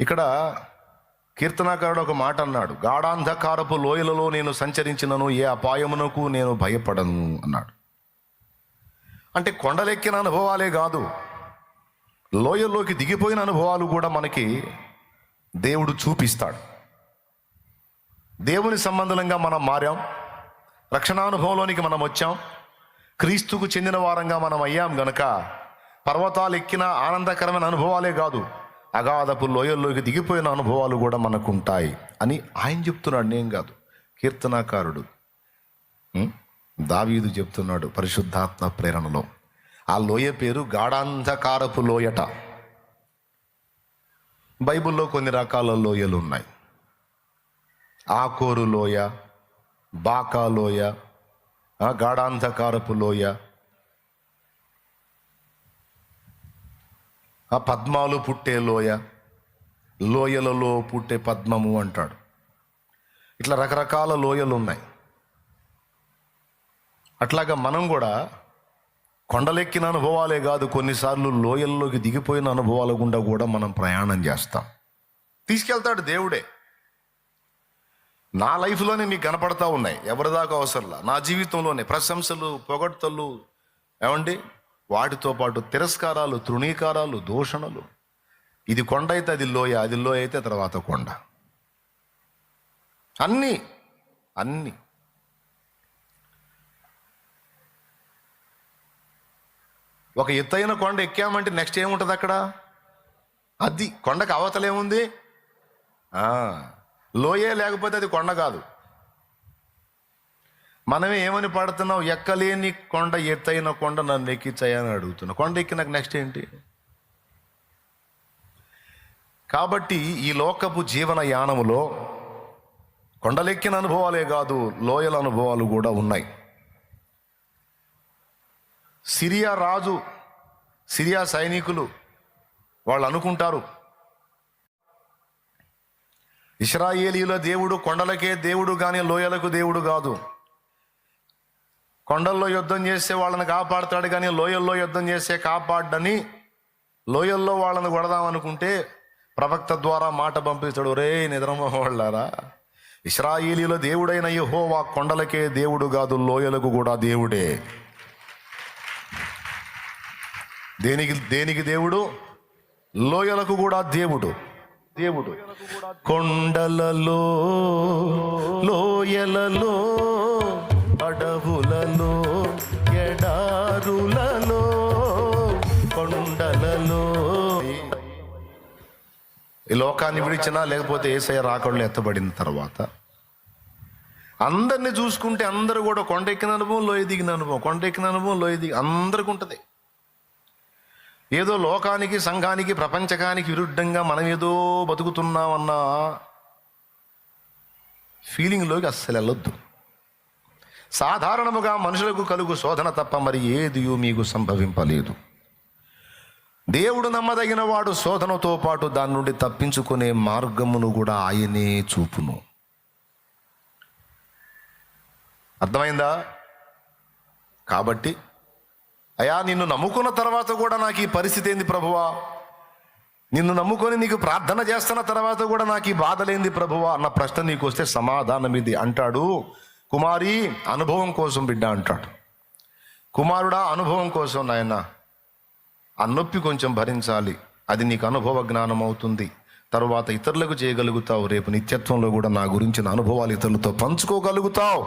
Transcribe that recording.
ఇక్కడ కీర్తనాకారుడు ఒక మాట అన్నాడు గాఢాంధకారపు లోయలలో నేను సంచరించినను ఏ అపాయమునకు నేను భయపడను అన్నాడు. అంటే కొండలెక్కిన అనుభవాలే కాదు లోయల్లోకి దిగిపోయిన అనుభవాలు కూడా మనకి దేవుడు చూపిస్తాడు. దేవుని సంబంధంగా మనం మారాం రక్షణానుభవంలోనికి మనం వచ్చాం క్రీస్తుకు చెందిన వారంగా మనం అయ్యాం గనక పర్వతాలు ఎక్కిన ఆనందకరమైన అనుభవాలే కాదు అగాధపు లోయల్లోకి దిగిపోయిన అనుభవాలు కూడా మనకు ఉంటాయి అని ఆయన చెప్తున్నాడు నేను కాదు కీర్తనాకారుడు. దావీదు చెప్తున్నాడు పరిశుద్ధాత్మ ప్రేరణలో. ఆ లోయ పేరు గాఢాంధకారపు లోయట. బైబిల్లో కొన్ని రకాల లోయలు ఉన్నాయి. ఆకోరు లోయ బాకా లోయ గాఢాంధకారపు లోయ ఆ పద్మాలు పుట్టే లోయ లోయలలో పుట్టే పద్మము అంటాడు. ఇట్లా రకరకాల లోయలు ఉన్నాయి అట్లాగా మనం కూడా కొండలెక్కిన అనుభవాలే కాదు కొన్నిసార్లు లోయల్లోకి దిగిపోయిన అనుభవాల గుండా కూడా మనం ప్రయాణం చేస్తాం. తీసుకెళ్తాడు దేవుడే. నా లైఫ్లోనే మీకు కనపడతా ఉన్నాయి. ఎవరిదాకా అవసరంలా? నా జీవితంలోనే. ప్రశంసలు పొగడ్తలు ఏమండి? వాటితో పాటు తిరస్కారాలు తృణీకారాలు దూషణలు. ఇది కొండ అయితే అది లోయ అది లోయ అయితే తర్వాత కొండ. అన్నీ అన్నీ. ఒక ఎత్తైన కొండ ఎక్కామంటే నెక్స్ట్ ఏముంటుంది అక్కడ? అది కొండకు అవతలేముంది? లోయే లేకపోతే అది కొండ కాదు. మనమే ఏమని పాడుతున్నావు? ఎక్కలేని కొండ ఎత్తైన కొండ నన్ను ఎక్కించాయని అడుగుతున్నా. కొండ ఎక్కినాక నెక్స్ట్ ఏంటి? కాబట్టి ఈ లోకపు జీవన యానములో కొండలెక్కిన అనుభవాలే కాదు లోయల అనుభవాలు కూడా ఉన్నాయి. సిరియా రాజు సిరియా సైనికులు వాళ్ళు అనుకుంటారు ఇస్రాయేలీల దేవుడు కొండలకే దేవుడు కానీ లోయలకు దేవుడు కాదు. కొండల్లో యుద్ధం చేస్తే వాళ్ళని కాపాడుతాడు కానీ లోయల్లో యుద్ధం చేస్తే కాపాడని లోయల్లో వాళ్ళని కొడదామనుకుంటే ప్రవక్త ద్వారా మాట పంపిస్తాడు రే నిద్రమోహళ్ళారా ఇస్రాయిలీలో దేవుడైన యహోవా కొండలకే దేవుడు కాదు లోయలకు కూడా దేవుడే. దేనికి దేనికి దేవుడు? లోయలకు కూడా దేవుడు. దేవుడు. కొండలలో లోయలలో అడవులలో ఎడారులలో కొండలలో. ఈ లోకాన్ని విడిచినా లేకపోతే ఏసయ్య రాకడలు ఎత్తబడిన తర్వాత అందరిని చూసుకుంటే అందరూ కూడా కొండ ఎక్కిన అనుభవం లోయ దిగిన అనుభవం కొండ ఎక్కిన అనుభవం లోయ దిగి అందరికి ఉంటుంది. ఏదో లోకానికి సంఘానికి ప్రపంచకానికి విరుద్ధంగా మనం ఏదో బతుకుతున్నామన్న ఫీలింగ్లోకి అస్సలు వెళ్ళొద్దు. సాధారణముగా మనుషులకు కలుగు శోధన తప్ప మరి ఏది మీకు సంభవింపలేదు. దేవుడు నమ్మదగిన వాడు శోధనతో పాటు దాని నుండి తప్పించుకునే మార్గమును కూడా ఆయనే చూపును. అర్థమైందా? కాబట్టి అయా నిన్ను నమ్ముకున్న తర్వాత కూడా నాకు ఈ పరిస్థితి ఏంది ప్రభువా? నిన్ను నమ్ముకొని నీకు ప్రార్థన చేస్తున్న తర్వాత కూడా నాకు ఈ బాధలేంది ప్రభువా? అన్న ప్రశ్న నీకు వస్తే సమాధానం ఇది అంటాడు కుమారి అనుభవం కోసం బిడ్డ అంటాడు. కుమారుడా అనుభవం కోసం నాయన ఆ నొప్పి కొంచెం భరించాలి. అది నీకు అనుభవ జ్ఞానం అవుతుంది. తర్వాత ఇతరులకు చేయగలుగుతావు. రేపు నిత్యత్వంలో కూడా నా గురించిన అనుభవాలు ఇతరులతో పంచుకోగలుగుతావు.